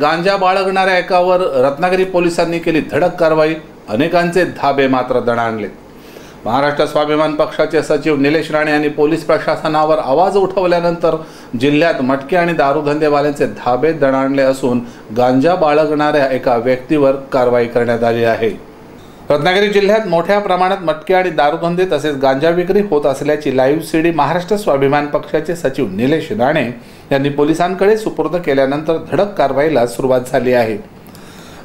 गांजा बाळगणाऱ्या एकावर रत्नागिरी पोलिसांनी केली धडक कारवाई. अनेकांचे धाबे मात्र दणाणले. महाराष्ट्र स्वाभिमान पक्षाचे सचिव निलेश राणे यांनी पोलीस प्रशासनावर आवाज उठवल्यानंतर जिल्ह्यात मटके आणि दारूधंदेवाल्यांचे धाबे दणाणले असून गांजा बाळगणाऱ्या एका व्यक्तीवर कारवाई करण्यात आली आहे. रत्नागिरी जिल्ह्यात मोठ्या प्रमाणात मटके आणि दारूधंदे तसेच गांजा विक्री होत असल्याची लाईव्ह सीडी महाराष्ट्र स्वाभिमान पक्षाचे सचिव निलेश राणे यांनी पोलिसांकडे सुपूर्द केल्यानंतर धडक कारवाईला सुरुवात झाली आहे.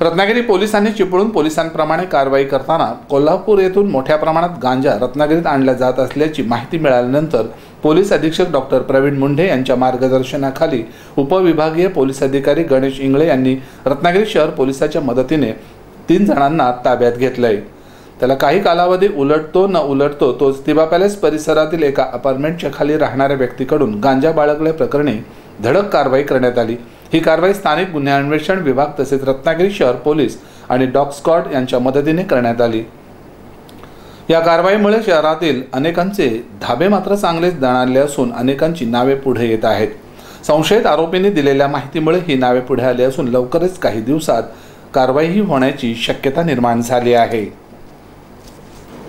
रत्नागिरी पोलिसांनी चिपळून पोलिसांप्रमाणे कारवाई करताना कोल्हापूर येथून मोठ्या प्रमाणात गांजा रत्नागिरीत आणला जात असल्याची माहिती मिळाल्यानंतर पोलीस अधीक्षक डॉक्टर प्रवीण मुंढे यांच्या मार्गदर्शनाखाली उपविभागीय पोलीस अधिकारी गणेश इंगळे यांनी रत्नागिरी शहर पोलिसाच्या मदतीने तीन जणांना ताब्यात घेतलंय. त्याला काही कालावधी उलटतो न उलटतो तो तिबा पॅलेस परिसरातील एका अपार्टमेंटच्या खाली राहणाऱ्या व्यक्तीकडून गांजा बाळगल्याप्रकरणी धडक कारवाई करण्यात आली. ही कारवाई स्थानिक गुन्हे अन्वेषण विभाग तसेच रत्नागिरी शहर पोलीस आणि डॉग स्कॉट यांच्या मदतीने करण्यात आली. या कारवाईमुळे शहरातील अनेकांचे धाबे मात्र चांगलेच दणाणले असून अनेकांची नावे पुढे येत आहेत. संशयित आरोपींनी दिलेल्या माहितीमुळे ही नावे पुढे आली असून लवकरच काही दिवसात कारवाईही होण्याची शक्यता निर्माण झाली आहे.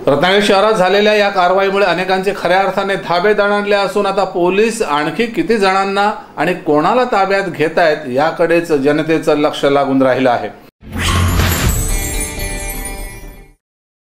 रत्नागिरी शहरात झालेल्या या कारवाईमुळे अनेकांचे खऱ्या अर्थाने धाबे दणाणले असून आता पोलीस आणखी किती जणांना आणि कोणाला ताब्यात घेत आहेत याकडेच जनतेचं लक्ष लागून राहिलं आहे.